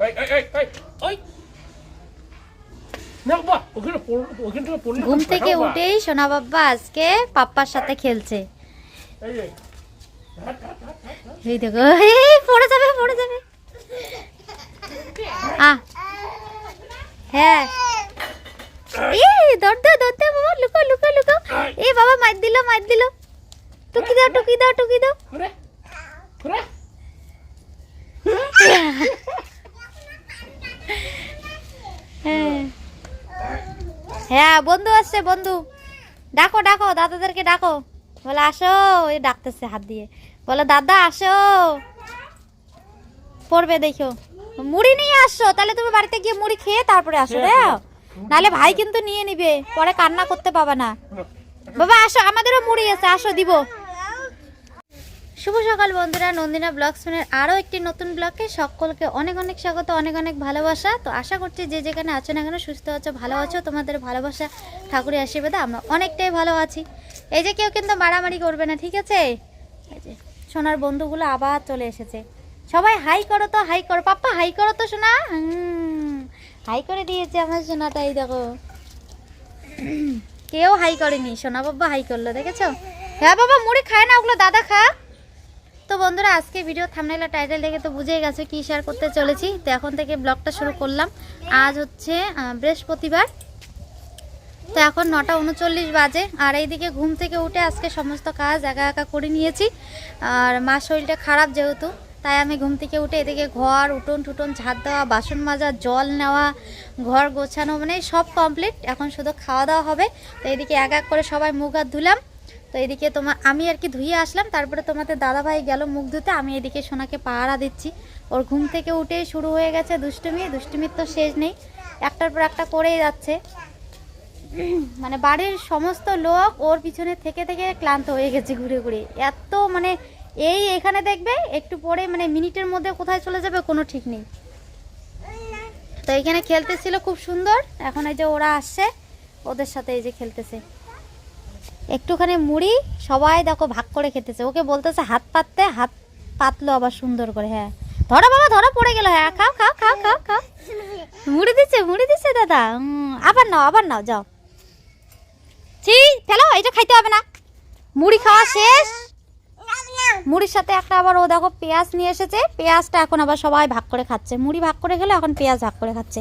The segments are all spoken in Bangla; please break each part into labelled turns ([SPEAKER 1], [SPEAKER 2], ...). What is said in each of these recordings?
[SPEAKER 1] এই এই এই এই ওই
[SPEAKER 2] ঘুম থেকে উঠেই সোনা বাবা আজকে পাপ্পার সাথে খেলছে।
[SPEAKER 1] এই
[SPEAKER 2] দেখো এই পড়ে যাবে পড়ে যাবে। হ্যাঁ। এই দৌড়তে দৌড়তে বাবা লুকো লুকো লুকো। এই বাবা মার দিল মার দিল। টুকি দাও টুকি দাও টুকি দাও। হ্যাঁ। হ্যাঁ বন্ধু আসছে বন্ধু। ডাকো ডাকো দাদাদেরকে ডাকো। বলে আসো। ওই ডাকতেছে হাত দিয়ে। বলে দাদা আসো। পড়বে দেখো। মুড়ি নিয়ে আসো। তাহলে তুমি বাড়িতে গিয়ে মুড়ি খেয়ে তারপরে আসো রে নালে ভাই কিন্তু নিয়ে নিবে। পরে কান্না করতে পাবা না। বাবা আসো আমাদেরও মুড়ি আছে। আসো দিব। শুভ সকাল বন্ধুরা, নন্দিনা ব্লগসনের আরও একটি নতুন ব্লগে সকলকে অনেক অনেক স্বাগত, অনেক অনেক ভালোবাসা। তো আশা করছি যে যেখানে আছো না কেন, সুস্থ আছো, ভালো আছো, তোমাদের ভালোবাসা, ঠাকুরের আশীর্বাদে আমরা অনেকটাই ভালো আছি। এই যে কেউ কিন্তু মারামারি করবে না, ঠিক আছে? সোনার বন্ধুগুলো আবার চলে এসেছে। সবাই হাই করো তো, হাই করো। পাপ্পা, হাই করো তো, সোনা। হাই করে দিয়েছে আমার সোনাটা এই দেখো। কেউ হাই করেনি, সোনা বাবা হাই করল, দেখেছ? হ্যাঁ বাবা, মুড়ি খায় না, ওগুলো দাদা খা। তো বন্ধুরা, আজকে ভিডিও থামনেলা টাইটেল দেখে তো বুঝেই গেছে কি শেয়ার করতে চলেছি। তো এখন থেকে ব্লগটা শুরু করলাম। আজ হচ্ছে বৃহস্পতিবার। তো এখন নটা উনচল্লিশ বাজে, আর এইদিকে ঘুম থেকে উঠে আজকে সমস্ত কাজ একা একা করে নিয়েছি। আর মার শরীরটা খারাপ যেহেতু, তাই আমি ঘুম থেকে উঠে এদিকে ঘর, উঠোন টুটন ঝাড় দেওয়া, বাসন মাজা, জল নেওয়া, ঘর গোছানো মানে সব কমপ্লিট এখন শুধু খাওয়া দাওয়া হবে। তো এদিকে এক এক করে সবাই মুখ হাত ধুলাম। তো এদিকে তোমার আমি আর কি ধুয়ে আসলাম, তারপরে তোমাদের দাদাভাই গেল মুখ ধুতে, আমি এদিকে সোনাকে পাহারা দিচ্ছি। ওর ঘুম থেকে উঠেই শুরু হয়ে গেছে দুষ্টুমি, দুষ্টুমির তো শেষ নেই। একটার পর একটা করেই যাচ্ছে। মানে বাড়ির সমস্ত লোক ওর পিছনে থেকে থেকে ক্লান্ত হয়ে গেছে ঘুরে ঘুরে। এত মানে এই এখানে দেখবে, একটু পরে মানে মিনিটের মধ্যে কোথায় চলে যাবে কোনো ঠিক নেই। তো এখানে খেলতেছিল খুব সুন্দর, এখন এই যে ওরা আসছে, ওদের সাথে এই যে খেলতেছে। একটুখানি মুড়ি, সবাই দেখো ভাগ করে খেতেছে। ওকে বলতেছে, হাত পাততে, হাত পাতলো আবার সুন্দর করে। হ্যাঁ। ধরো বাবা, ধরো, পড়ে গেল। হ্যাঁ খাও খাও খাও খাও খাও। মুড়ি দিচ্ছে মুড়ি দিচ্ছে দাদা। আবার নাও আবার নাও, যাও। ছি, ফেলো এটা খাইতে হবে না। মুড়ি খাওয়া শেষ। মুড়ির সাথে একটা আবার ও দেখো পেঁয়াজ নিয়ে এসেছে। পেঁয়াজটা এখন আবার সবাই ভাগ করে খাচ্ছে। মুড়ি ভাগ করে গেলে এখন পেঁয়াজ ভাগ করে খাচ্ছে।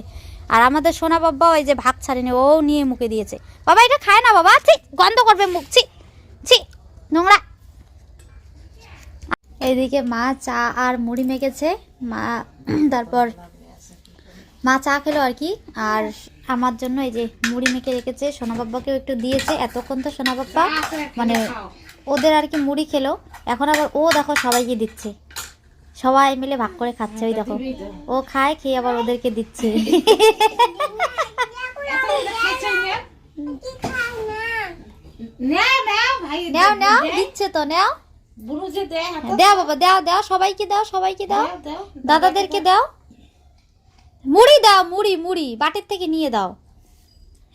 [SPEAKER 2] আর আমাদের সোনা বাবা ওই যে ভাগ ছাড়েনি, ও নিয়ে মুখে দিয়েছে। বাবা, এটা খায় না বাবা, ছি, গন্ধ করবে মুখ, ছি ছি, নোংরা। এইদিকে মা চা আর মুড়ি মেখেছে, মা, তারপর মা চা খেলো আর কি, আর আমার জন্য এই যে মুড়ি মেখে রেখেছে, সোনা বাবাকেও একটু দিয়েছে, এতক্ষণ তো সোনা বাবা মানে ওদের আর কি মুড়ি খেলো, এখন আবার ও দেখো সবাইকে দিচ্ছে। সবাই মিলে ভাগ করে খাচ্ছে ওই দেখো। ও খায় খেয়ে আবার ওদেরকে দিচ্ছে। নাও নাও দিচ্ছে তো নাও। দাও বাবা দাও দাও সবাইকে দাও সবাইকে দাও। দাদাদেরকে দাও। মুড়ি দাও মুড়ি মুড়ি বাটির থেকে নিয়ে দাও।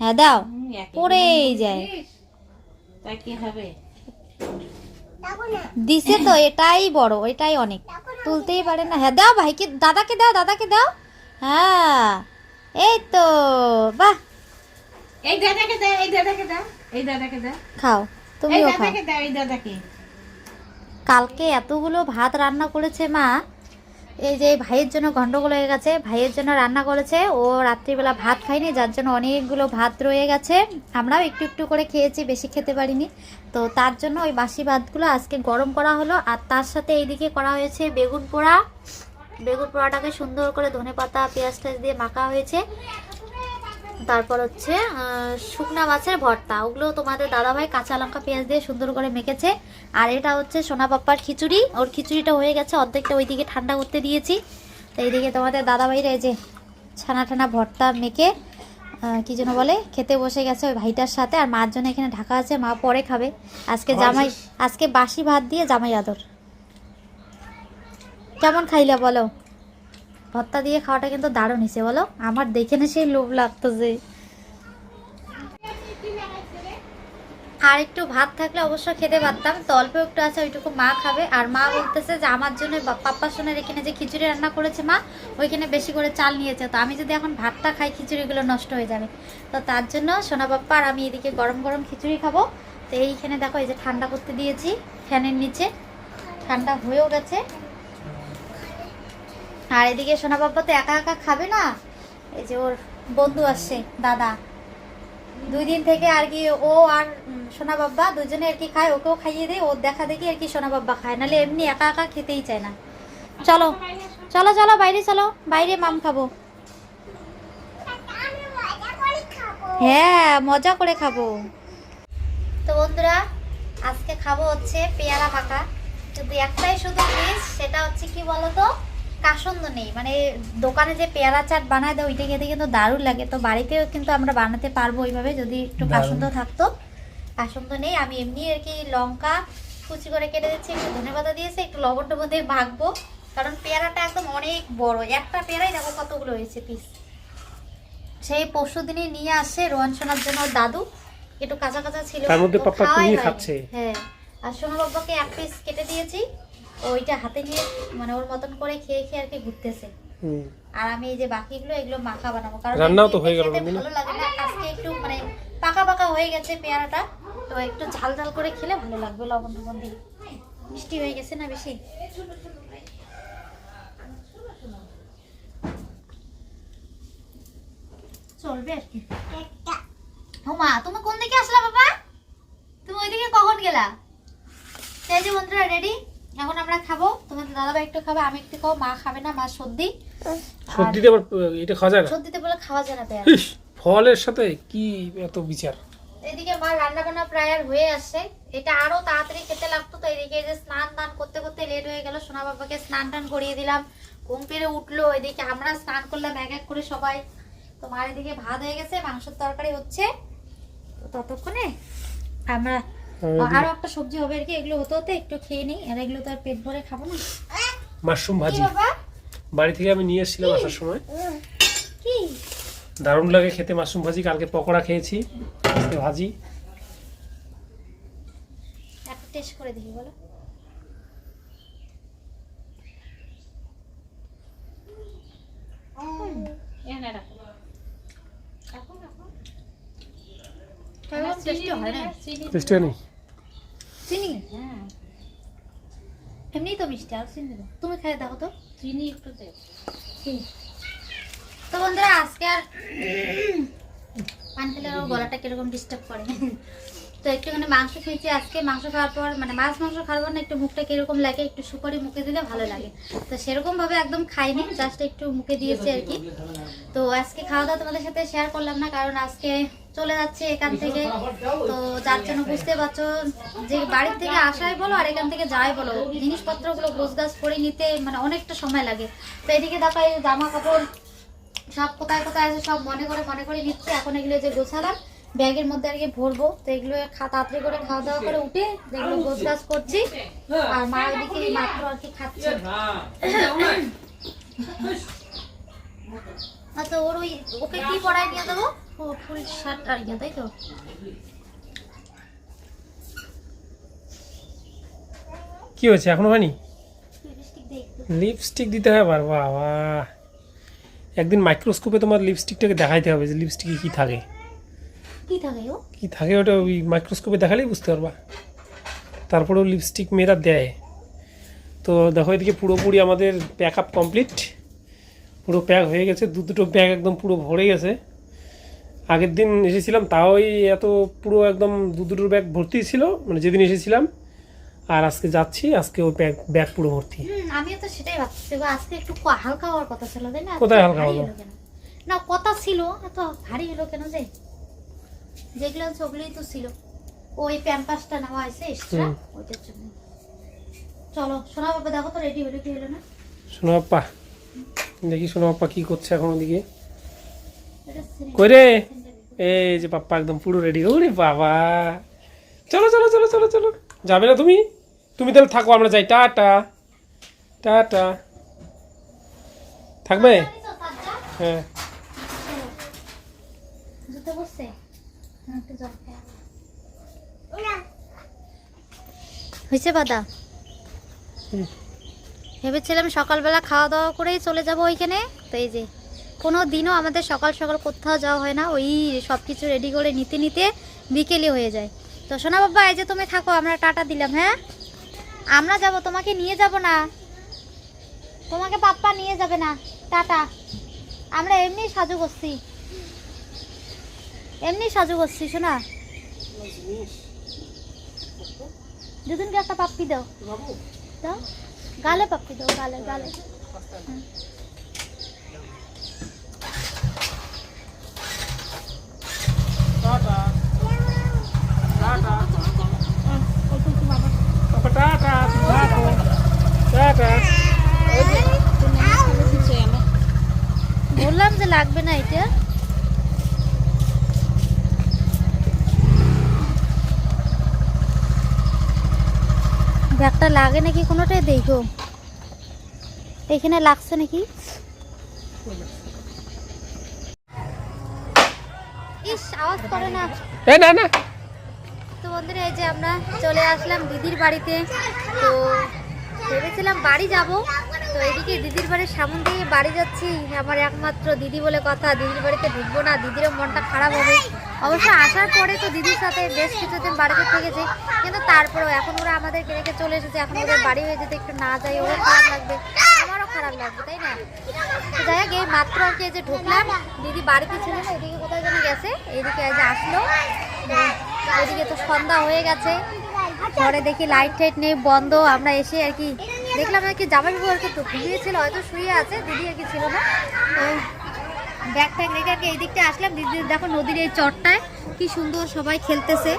[SPEAKER 2] হ্যাঁ দাও। পড়েই যায়। দিছে তো এটাই বড় এটাই অনেক। তুলতেই পারে না। হ্যাঁ দাও ভাইকে দাদাকে দাও দাদাকে দাও। হ্যাঁ এই তো বাহ।
[SPEAKER 3] এই দাদাকে দাও এই দাদাকে দাও এই দাদাকে দাও।
[SPEAKER 2] খাও তুমিও খাও।
[SPEAKER 3] এই দাদাকে দাও এই দাদাকে।
[SPEAKER 2] কালকে এতগুলো ভাত রান্না করেছে মা এই যে ভাইয়ের জন্য গন্ডগোল হয়ে গেছে, ভাইয়ের জন্য রান্না করেছে, ও রাত্রিবেলা ভাত খায়নি, যার জন্য অনেকগুলো ভাত রয়ে গেছে। আমরাও একটু একটু করে খেয়েছি, বেশি খেতে পারিনি। তো তার জন্য ওই বাসি ভাতগুলো আজকে গরম করা হলো, আর তার সাথে এইদিকে করা হয়েছে বেগুন পোড়া। বেগুন পোড়াটাকে সুন্দর করে ধনে পাতা পেঁয়াজ টেয়াজ দিয়ে মাখা হয়েছে। তারপর হচ্ছে শুকনা মাছের ভর্তা। ওগুলো তোমাদের দাদাভাই কাঁচা লঙ্কা পেঁয়াজ দিয়ে সুন্দর করে মেখেছে। আর এটা হচ্ছে সোনা পাপ্পার খিচুড়ি। ওর খিচুড়িটা হয়ে গেছে অর্ধেকটা ওইদিকে ঠান্ডা করতে দিয়েছি। তো এইদিকে তোমাদের দাদাভাইরা এই যে ছানা ঠানা ভর্তা মেখে কি যেন বলে খেতে বসে গেছে ওই ভাইটার সাথে। আর মার জন্য এখানে ঢাকা আছে মা পরে খাবে। আজকে জামাই আজকে বাসি ভাত দিয়ে জামাই আদর। কেমন খাইলা বলো? ভর্তা দিয়ে খাওয়াটা কিন্তু দারুণ হয়েছে, বলো? আমার দেখে না সেই লোভ লাগতো যে। আর একটু ভাত থাকলে অবশ্য খেতে পারতাম, তো অল্প একটু আছে, ওইটুকু মা খাবে। আর মা বলতেছে যে, আমার জন্য বা- পাপ্পা সোনার এখানে যে খিচুড়ি রান্না করেছে মা, ওইখানে বেশি করে চাল নিয়েছে। তো আমি যদি এখন ভাতটা খাই, খিচুড়িগুলো নষ্ট হয়ে যাবে। তো তার জন্য সোনা পাপ্পা আর আমি এদিকে গরম গরম খিচুড়ি খাব। তো এইখানে দেখো, এই যে ঠান্ডা করতে দিয়েছি, ফ্যানের নিচে। ঠান্ডা হয়েও গেছে। আর এদিকে সোনা পাপ্পা তো একা একা খাবে না? এই যে ওর বন্ধু আসছে, দাদা। দুই দিন থেকে আর কি ও আর সোনা বাব্বা দুজনে আর কি খায়, ওকেও খাইয়ে দেয় ওর দেখা দেখি আর কি সোনা বাব্বা খায়। নাহলে এমনি একা একা খেতেই চায় না। চলো চলো চলো, বাইরে চলো, বাইরে মাম খাব। হ্যাঁ মজা করে খাব। তো বন্ধুরা, আজকে খাব হচ্ছে পেয়ারা পাকা। যদি একটাই শুধু মিস সেটা হচ্ছে কি বলতো? কাসন্দ নেই। মানে দোকানে যে পেয়ারা চাট বানায় দেয় ওইটা খেতে কিন্তু দারুণ লাগে। তো বাড়িতেও কিন্তু আমরা বানাতে পারব ওইভাবে যদি একটু। কাসন্দ থাকতো। কাসন্দ নেই। আমি এমনি আর কি লঙ্কা কুচি করে কেটে দিচ্ছি একটু ধনে পাতা দিয়েছি একটু লবণ টবণ দিয়ে ভাগবো কারণ পেয়ারাটা একদম অনেক বড়। একটা পেয়ারাই দেখো কতগুলো হয়েছে পিস সেই পরশু দিনই নিয়ে আসে রোহন সোনার জন্য দাদু। একটু কাঁচা কাঁচা ছিল
[SPEAKER 1] তার মধ্যে
[SPEAKER 2] খাওয়াই
[SPEAKER 1] কুড়িয়ে খাচ্ছে।
[SPEAKER 2] হ্যাঁ। আর সোনা বাবাকে এক পিস কেটে দিয়েছি। ওইটা হাতে নিয়ে মানে ওর মতন করে খেয়ে খেয়ে আর কি ঘুরতেছে। আর আমি এই যে বাকিগুলো এগুলো মাখা বানাবো। কারণ
[SPEAKER 1] রান্নাও তো হয়ে গেল,
[SPEAKER 2] ভালো লাগে না। আজকে একটু মানে পাকা পাকা হয়ে গেছে পেয়ারাটা। তো একটু ঝাল ঝাল করে খেলে ভালো লাগবে লবণ টবণ দিয়ে। মিষ্টি হয়ে গেছে না বেশি? চলবে আর কি। ও মা তুমি কোন দিকে আসলা বাবা? তুমি ওইদিকে কখন গেলা? যে বন্ধুরা রেডি এখন আমরা খাব তোমাদের দাদাভাই একটু খাবে আমি একটু খাব মা খাবে না মা সর্দি।
[SPEAKER 1] সর্দিতে আবার এটা খাওয়া যায় না?
[SPEAKER 2] সর্দিতে বলে খাওয়া যায় না পেয়ারা
[SPEAKER 1] ফলের সাথে কি এত বিচার?
[SPEAKER 2] এদিকে মা রান্না বান্না প্রায় আর হয়ে আসছে। এটা আরও তাড়াতাড়ি খেতে লাগতো তো এদিকে যে স্নান দান করতে করতে লেট হয়ে গেল সোনা বাবাকে স্নান টান করিয়ে দিলাম। ঘুম পেরে উঠল এদিকে আমরা স্নান করলাম এক এক করে সবাই। তো মার এদিকে ভাত হয়ে গেছে মাংসের তরকারি হচ্ছে। তো ততক্ষণে আমরা
[SPEAKER 1] আমি
[SPEAKER 2] আরও একটা সবজি হবে আর কি এগুলো হতে হতে একটু খেয়ে নিই আর এগুলো তো আর পেট ভরে খাব না।
[SPEAKER 1] মাশরুম ভাজি। বাড়ি থেকে আমি নিয়ে এসেছিলাম আসার সময়।
[SPEAKER 2] কি?
[SPEAKER 1] দারুণ লাগে খেতে মাশরুম ভাজি। কালকে পকোড়া খেয়েছি আজকে ভাজি।
[SPEAKER 2] একটা টেস্ট করে দেখি বলো।
[SPEAKER 3] এখানে রাখো।
[SPEAKER 2] টেস্টি হয় না
[SPEAKER 3] চিনি
[SPEAKER 1] টেস্টি নেই
[SPEAKER 2] চিনি
[SPEAKER 3] হ্যাঁ
[SPEAKER 2] এমনি তো মিষ্টি আর চিনি তুমি খেয়ে দেখো তো।
[SPEAKER 3] চিনি একটু দে
[SPEAKER 2] তো বন্ধুরা আজকে আর পান খেলে গলাটা কীরকম ডিস্টার্ব করে? তো একটুখানি মাংস খেয়েছি আজকে। মাংস খাওয়ার পর মানে মাছ মাংস খাওয়ার পর না একটু মুখটা কীরকম লাগে একটু সুপারি মুখে দিলে ভালো লাগে। তো সেরকম ভাবে একদম খাইনি জাস্ট একটু মুখে দিয়েছি আর কি। তো আজকে খাওয়া দাওয়া তোমাদের সাথে শেয়ার করলাম না কারণ আজকে চলে যাচ্ছে এখান থেকে। তো যার জন্য বুঝতে পারছ যে বাড়ির থেকে আসাই বলো আর এখান থেকে যাই বলো। জিনিসপত্রগুলো গোছগাছ করে নিতে মানে অনেকটা সময় লাগে। তো এদিকে দেখো এই জামা কাপড় সব কোথায় কোথায় আছে সব মনে করে মনে করে নিচ্ছে। এখন এগুলো যে গোছালাম ব্যাগের মধ্যে আর কি ভরবো। তো এগুলো তাড়াতাড়ি করে খাওয়া দাওয়া করে উঠে এগুলো গোছ গাছ করছি। আর মা ওদিকে মাত্র আর কি খাচ্ছে। আচ্ছা ওর ওই ওকে কি পড়ায় নিয়ে দেবো ফু- ফুল শার্ট আর ইয়ে তাই তো?
[SPEAKER 1] কি হয়েছে এখনও হয়নি?
[SPEAKER 2] লিপস্টিক
[SPEAKER 1] লিপস্টিক দিতে হয় আবার বাবা। একদিন মাইক্রোস্কোপে তোমার লিপস্টিকটাকে দেখাইতে হবে যে লিপস্টিকে কি থাকে।
[SPEAKER 2] কি থাকে ও?
[SPEAKER 1] কি থাকে ওটা ওই মাইক্রোস্কোপে দেখালেই বুঝতে পারবা। তারপরেও লিপস্টিক মেয়েরা দেয়। তো দেখো এদিকে পুরোপুরি আমাদের প্যাক আপ কমপ্লিট। পুরো প্যাক হয়ে গেছে দু দুটো ব্যাগ একদম পুরো ভরে গেছে। আগের দিন এসেছিলাম তাও ওই এত পুরো একদম দু দুটো ব্যাগ ভর্তি ছিল মানে যেদিন এসেছিলাম আর আজকে যাচ্ছি আজকে ওই ব্যাগ ব্যাগ পুরো ভর্তি।
[SPEAKER 2] আমিও তো সেটাই ভাবছি আজকে একটু হালকা হওয়ার কথা ছিল তাই না?
[SPEAKER 1] কোথায় হালকা হলো?
[SPEAKER 2] না কথা ছিল এত ভারী হলো কেন যে? যেগুলো ওগুলোই তো ছিল। ওই প্যাম্পাসটা নেওয়া হয়েছে এক্সট্রা। ওইটার জন্য। চলো সোনা বাবা দেখো তো রেডি হলো কি হলো না?
[SPEAKER 1] শোনো বাপ্পা দেখি শোনো বাপ্পা কি করছে এখন ওদিকে।
[SPEAKER 2] এটা সিনে-
[SPEAKER 1] কই রে এই যে পাপ্পা একদম পুরো রেডি ওরে বাবা। চলো চলো চলো চলো চলো। যাবে না তুমি? তুমি তাহলে থাকো আমরা যাই। টাটা। টাটা। থাকবে? হ্যাঁ।
[SPEAKER 2] হ্যাঁ। হয়েছে বাদা। ভেবেছিলাম সকালবেলা খাওয়া দাওয়া করেই চলে যাব ওইখানে। তো এই যে কোনো দিনও আমাদের সকাল সকাল কোথাও যাওয়া হয় না, ওই সব কিছু রেডি করে নিতে নিতে বিকেলই হয়ে যায়। তো সোনা বাবা, এই যে তুমি থাকো, আমরা টাটা দিলাম হ্যাঁ? আমরা যাব, তোমাকে নিয়ে যাব না। তোমাকে পাপ্পা নিয়ে যাবে না। টাটা। আমরা এমনি সাজু করছি। এমনি সাজু করছি শোনা দুদিনকে একটা পাপ্পি দাও। দাও। গালে পাপ্পি দাও, গালে গালে হুম।
[SPEAKER 1] টাটা টাটা পাপা টাটা তুমি থাকো টাটা
[SPEAKER 2] বললাম যে লাগবে না এটা? ব্যাগটা লাগে নাকি কোনোটাই? দেখো। এখানে লাগছে নাকি? ইস আওয়াজ করে না।
[SPEAKER 1] এ না না।
[SPEAKER 2] তো বন্ধুরা এই যে আমরা চলে আসলাম দিদির বাড়িতে। তো ভেবেছিলাম বাড়ি যাব। তো এদিকে দিদির বাড়ির সামন দিয়ে বাড়ি যাচ্ছি। আমার একমাত্র দিদি বলে কথা। দিদির বাড়িতে ঢুকবো না। দিদিরও মনটা খারাপ হবে। অবশ্য আসার পরে তো দিদির সাথে বেশ কিছুদিন বাড়িতে থেকেছে। কিন্তু তারপরেও এখন ওরা আমাদেরকে রেখে চলে এসেছে। এখন ওদের বাড়ি হয়ে যেতে একটু না যাই ওরও খারাপ লাগবে। আমারও খারাপ লাগবে, তাই না? তো যাই হোক, এই মাত্র আর কি যে ঢুকলাম। দিদি বাড়িতে ছিল না, এদিকে কোথায় যেন গেছে। এদিকে যে আসলো। এদিকে তো সন্ধ্যা হয়ে গেছে। ঘরে দেখি লাইট টাইট নেই, বন্ধ, আমরা এসে আর কি দেখলাম আর কি জামাই বাবু আর কি ঘুমিয়েছিল হয়তো শুয়ে আছে দিদি আর কি ছিল না। তো ব্যাগ ট্যাগ রেখে আর কি এই দিকটা আসলাম, দিদি দেখো নদীর এই চরটায়, কি সুন্দর সবাই খেলতেছে।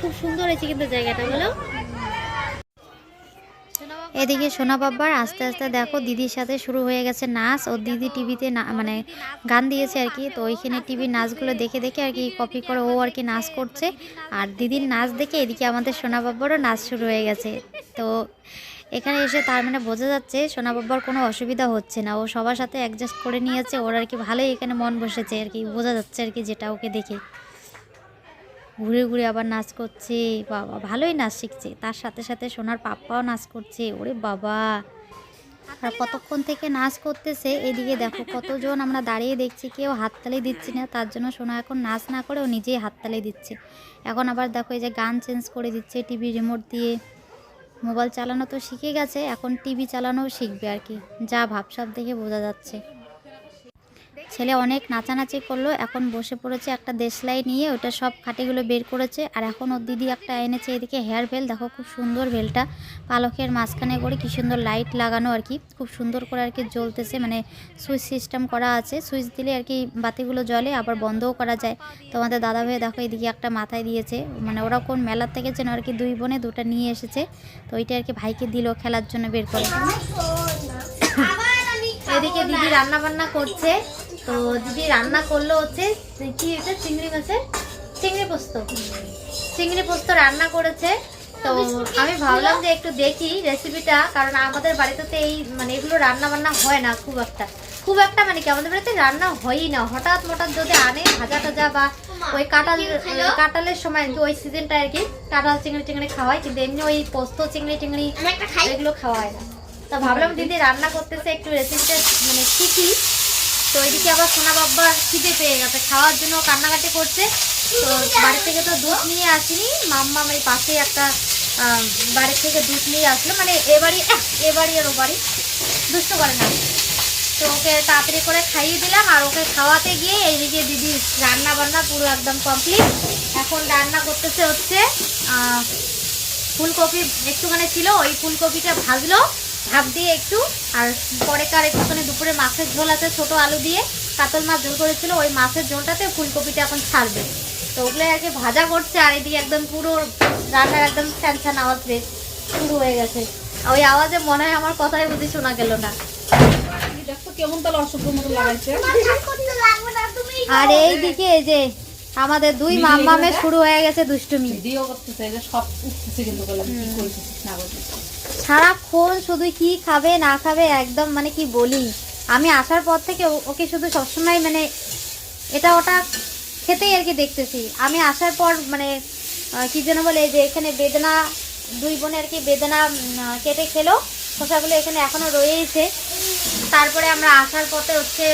[SPEAKER 2] খুব সুন্দর হয়েছে কিন্তু জায়গাটা, বলো। এদিকে সোনা বাবার আস্তে আস্তে দেখো দিদির সাথে শুরু হয়ে গেছে নাচ। ও দিদি টিভিতে মানে গান দিয়েছে আর কি। তো ওইখানে টিভির নাচগুলো দেখে দেখে আর কি কপি করে ও আর কি নাচ করছে। আর দিদির নাচ দেখে এদিকে আমাদের সোনা বাবারও নাচ শুরু হয়ে গেছে। তো এখানে এসে তার মানে বোঝা যাচ্ছে সোনা বাবার কোনো অসুবিধা হচ্ছে না। ও সবার সাথে অ্যাডজাস্ট করে নিয়েছে। ওর আর কি ভালোই এখানে মন বসেছে আর কি। বোঝা যাচ্ছে আর কি যেটা ওকে দেখে। ঘুরে ঘুরে আবার নাচ করছে, বাবা ভালোই নাচ শিখছে। তার সাথে সাথে সোনার পাপ্পাও নাচ করছে, ওরে বাবা। আর কতক্ষণ থেকে নাচ করতেছে, এদিকে দেখো কতজন আমরা দাঁড়িয়ে দেখছি, কেউ হাততালি দিচ্ছি না, তার জন্য সোনা এখন নাচ না করে ও নিজেই হাততালি দিচ্ছে। এখন আবার দেখো এই যে গান চেঞ্জ করে দিচ্ছে টিভি রিমোট দিয়ে। মোবাইল চালানো তো শিখে গেছে, এখন টিভি চালানোও শিখবে আর কি, যা ভাবসাব দেখে বোঝা যাচ্ছে। ছেলে অনেক নাচানাচি করল এখন বসে পড়েছে একটা দেশলাই নিয়ে ওটা সব খাটিগুলো বের করেছে আর এখন ওর দিদি একটা এনেছে এদিকে হেয়ার বেল দেখো খুব সুন্দর বেলটা পালকের মাঝখানে করে কি সুন্দর লাইট লাগানো আর কি খুব সুন্দর করে আর কি জ্বলতেছে মানে সুইচ সিস্টেম করা আছে সুইচ দিলে আর কি বাতিগুলো জ্বলে আবার বন্ধও করা যায় তো আমাদের দাদা ভাই দেখো এদিকে একটা মাথায় দিয়েছে মানে ওরা কোন মেলার থেকে যেন আর কি দুই বোনে দুটা নিয়ে এসেছে তো ওইটা আর কি ভাইকে দিল খেলার জন্য বের করে। এদিকে দিদি রান্না বান্না করছে তো দিদি রান্না করল হচ্ছে কি এটা? চিংড়ি মাছের? চিংড়ি পোস্ত। চিংড়ি পোস্ত রান্না করেছে। তো আমি ভাবলাম যে একটু দেখি রেসিপিটা কারণ আমাদের বাড়িতে তো এই মানে এগুলো রান্না বান্না হয় না খুব একটা। খুব একটা মানে কি আমাদের বাড়িতে রান্না হয়ই না। হঠাৎ হঠাৎ যদি আনে ভাজা টাজা বা ওই কাঁঠাল কাঁঠালের সময় কি ওই সিজনটা আর কি কাঁঠাল চিংড়ি চিংড়ি খাওয়াই কিন্তু এমনি ওই পোস্ত চিংড়ি চিংড়ি এগুলো খাওয়া হয় না। তো ভাবলাম দিদি রান্না করতেছে একটু রেসিপিটা মানে শিখি তো ওইদিকে আবার সোনা বাবা খিদে পেয়ে গেছে, খাওয়ার জন্য কান্নাকাটি করছে। তো বাড়ি থেকে তো দুধ নিয়ে আসিনি মাম্মা এই পাশেই একটা বাড়ি থেকে দুধ নিয়ে আসলো মানে এ বাড়ি এ বাড়ি আর ও বাড়ি, দুষ্ট করে না। তো ওকে তাড়াতাড়ি করে খাইয়ে দিলাম, আর ওকে খাওয়াতে গিয়ে এইদিকে দিদি রান্না বান্না পুরো একদম কমপ্লিট এখন রান্না করতেছে হচ্ছে ফুলকপি, একটুখানি ছিল, ওই ফুলকপিটা ভাজলো। ভাপ দিয়ে একটু আর পরে কার একটুখানি দুপুরে মাছের ঝোল আছে ছোট আলু দিয়ে কাতল মাছ ঝোল করেছিল ওই মাছের ঝোলটাতে ফুলকপিটা এখন ছাড়বে। তো ওগুলো আর কি ভাজা করছে আর এদিকে একদম পুরো রান্নার একদম ছ্যান ছ্যান আওয়াজ বেশ শুরু হয়ে গেছে। ওই আওয়াজে মনে হয় আমার কথাই বুঝি শোনা গেল না।
[SPEAKER 3] দেখো কেমন তাহলে অসভ্য মতো লাগাইছে?
[SPEAKER 2] আর এই দিকে এই যে আমাদের দুই মাম্মামে শুরু হয়ে গেছে দুষ্টুমি।
[SPEAKER 3] ভিডিও করতেছে সব উঠতেছে কিন্তু বললাম কি করতেছিস না করতেছিস।
[SPEAKER 2] সারাক্ষণ শুধু কি খাবে, না খাবে, একদম মানে কি বলি আমি আসার পর থেকে ওকে শুধু সবসময় মানে এটা ওটা খেতেই আর কি দেখতেছি। আমি আসার পর মানে কি যেন বলে যে এখানে বেদনা, দুই বোনে আর কি বেদনা কেটে খেলো। খোসাগুলো এখানে এখনও রয়েছে। তারপরে আমরা আসার পথে হচ্ছে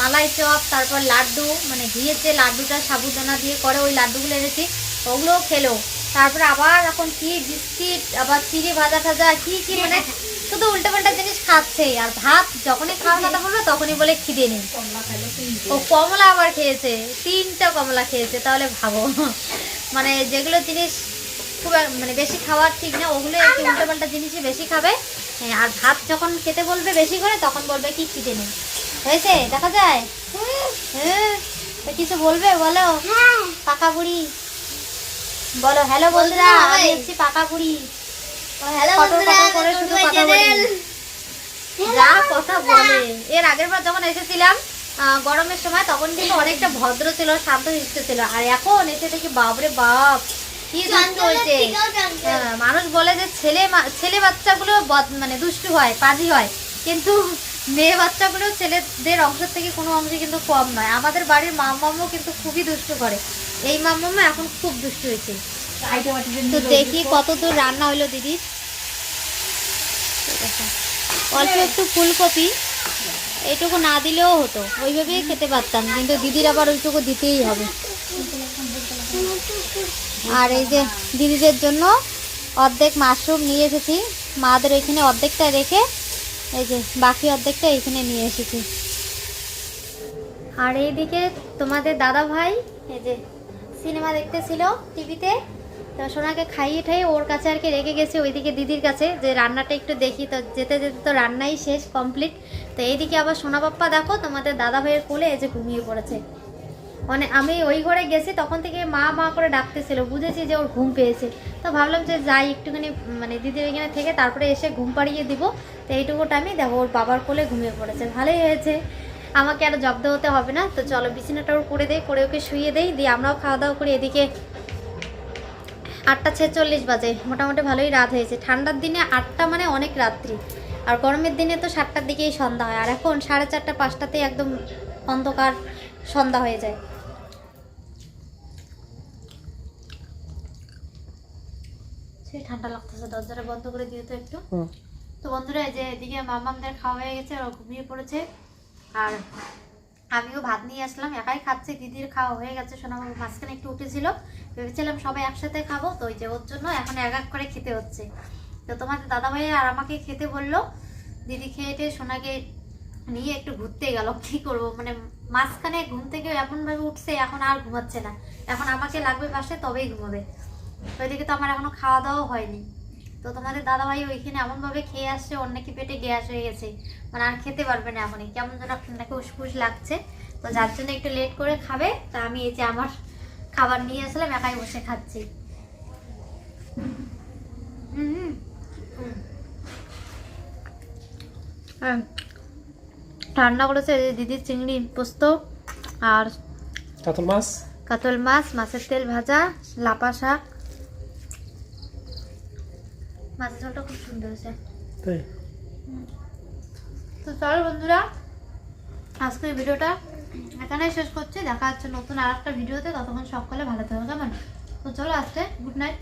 [SPEAKER 2] মালাই চপ, তারপর লাড্ডু মানে ঘিয়ের যে লাড্ডুটা সাবুদানা দিয়ে করে, ওই লাড্ডুগুলো এনেছি, ওগুলোও খেলো। তারপরে আবার এখন কি বিস্কিট আবার চিড়ি ভাজা টাজা কি কি মানে শুধু উল্টোপাল্টা জিনিস খাচ্ছে। আর ভাত যখনই খাওয়ার কথা বলবে তখনই বলে খিদে নেই। ও কমলা আবার খেয়েছে তিনটা কমলা খেয়েছে তাহলে ভাবো। মানে যেগুলো জিনিস খুব মানে বেশি খাওয়ার ঠিক না ওগুলো একটু উল্টোপাল্টা জিনিসই বেশি খাবে। হ্যাঁ, আর ভাত যখন খেতে বলবে বেশি করে তখন বলবে কি খিদে নেই। হয়েছে? দেখা যায়? হ্যাঁ? কিছু বলবে বলো? পাকা বুড়ি? বলো হ্যালো বন্ধুরা আমি হচ্ছি পাকা বুড়ি
[SPEAKER 3] হ্যালো
[SPEAKER 2] ফটো করে শুধু কথা বলি যা কথা বলে। এর আগের বার যখন এসেছিলাম গরমের সময় তখন কিন্তু অনেকটা ভদ্র ছিল শান্ত শিষ্ট ছিল। আর এখন এসে দেখি বাপরে বাপ কি দুষ্ট হয়েছে। হ্যাঁ, মানুষ বলে যে ছেলে মা- ছেলে বাচ্চাগুলো মানে দুষ্টু হয় পাজি হয়। কিন্তু মেয়ে বাচ্চাগুলো ছেলেদের অংশের থেকে কোনো অংশে কিন্তু কম নয়। আমাদের বাড়ির মামামও কিন্তু খুবই দুষ্টু করে। এই মামামা এখন খুব দুষ্টু হয়েছে। তো দেখি কত দূর রান্না হলো দিদি। অল্প একটু ফুলকপি এইটুকু না দিলেও হতো ওইভাবেই খেতে পারতাম কিন্তু দিদির আবার ওইটুকু দিতেই হবে। আর এই যে দিদিদের জন্য অর্ধেক মাশরুম নিয়ে এসেছি মাদের ওইখানে অর্ধেকটা রেখে এই যে বাকি অর্ধেকটা এইখানে নিয়ে এসেছি। আর এইদিকে তোমাদের দাদা ভাই এই যে সিনেমা দেখতেছিল টিভিতে। তো সোনাকে খাইয়ে ঠাইয়ে ওর কাছে আর কি রেখে গেছি, ওইদিকে দিদির কাছে, যে রান্নাটা একটু দেখি। তো যেতে যেতে তো রান্নাই শেষ কমপ্লিট তো এইদিকে আবার সোনা পাপ্পা, দেখো তোমাদের দাদা ভাইয়ের কোলে এই যে ঘুমিয়ে পড়েছে। মানে আমি ওই ঘরে গেছি, তখন থেকে মা মা করে ডাকতেছিল, বুঝেছি যে ওর ঘুম পেয়েছে। তো ভাবলাম যে যাই, একটুখানি মানে দিদির ওইখানে থেকে তারপরে এসে ঘুম পাড়িয়ে দিব। তো এইটুকু টাইমে দেখো ওর বাবার কোলে ঘুমিয়ে পড়েছে, ভালোই হয়েছে। আমাকে আর জব্দ হতে হবে না। তো চলো বিছানাটা ওর করে দেয় করে ওকে শুয়ে দেই দিয়ে আমরাও খাওয়া দাওয়া করি। এদিকে আটটা ছেচল্লিশ বাজে। মোটামুটি ভালোই রাত হয়েছে। ঠান্ডার দিনে আটটা মানে অনেক রাত্রি। আর গরমের দিনে তো সাতটার দিকেই সন্ধ্যা হয়। আর এখন সাড়ে চারটা পাঁচটাতে একদম অন্ধকার সন্ধ্যা হয়ে যায়। ঠান্ডা লাগতেছে দরজাটা বন্ধ করে দিও তো একটু। তো বন্ধুরা এই যে এদিকে মামামদের খাওয়া হয়ে গেছে ওরা ঘুমিয়ে পড়েছে। আর আমিও ভাত নিয়ে আসলাম, একাই খাচ্ছে, দিদির খাওয়া হয়ে গেছে সোনামাবু মাঝখানে একটু উঠেছিল। ভেবেছিলাম সবাই একসাথে খাব, তো ওই যে ওর জন্য এখন এক এক করে খেতে হচ্ছে। তো তোমাদের দাদাভাই আর আমাকে খেতে বলল, দিদি খেয়ে সোনাকে নিয়ে একটু ঘুরতে গেল, কি করব? মানে মাঝখানে ঘুম থেকে এমনভাবে উঠছে, এখন আর ঘুমাচ্ছে না। এখন আমাকে লাগবে পাশে তবেই ঘুমাবে। ওইদিকে তো আমার এখনও খাওয়া দাওয়া হয়নি। তো তোমাদের দাদাভাই ওইখানে এমনভাবে খেয়ে আসছে ওর নাকি পেটে গ্যাস হয়ে গেছে। মানে আর খেতে পারবে না এখনই। কেমন যেন একটা নাকি উসফুস লাগছে। তো যার জন্য একটু লেট করে খাবে। তা আমি এই যে আমার খাবার নিয়ে আসলাম একাই বসে খাচ্ছি। হুম হ্যাঁ। রান্না করেছে দিদির চিংড়ি পোস্ত আর
[SPEAKER 1] কাতল মাছ।
[SPEAKER 2] কাতল মাছ মাছের তেল ভাজা লাপা শাক মাছের ঝোলটা খুব সুন্দর হয়েছে।
[SPEAKER 1] তাই?
[SPEAKER 2] তো চলো বন্ধুরা আজকের ভিডিওটা এখানেই শেষ করছি। দেখা হচ্ছে নতুন আর একটা ভিডিওতে। ততক্ষণ সকলে ভালো থাকবে কেমন? তো চলো আজকে গুড নাইট।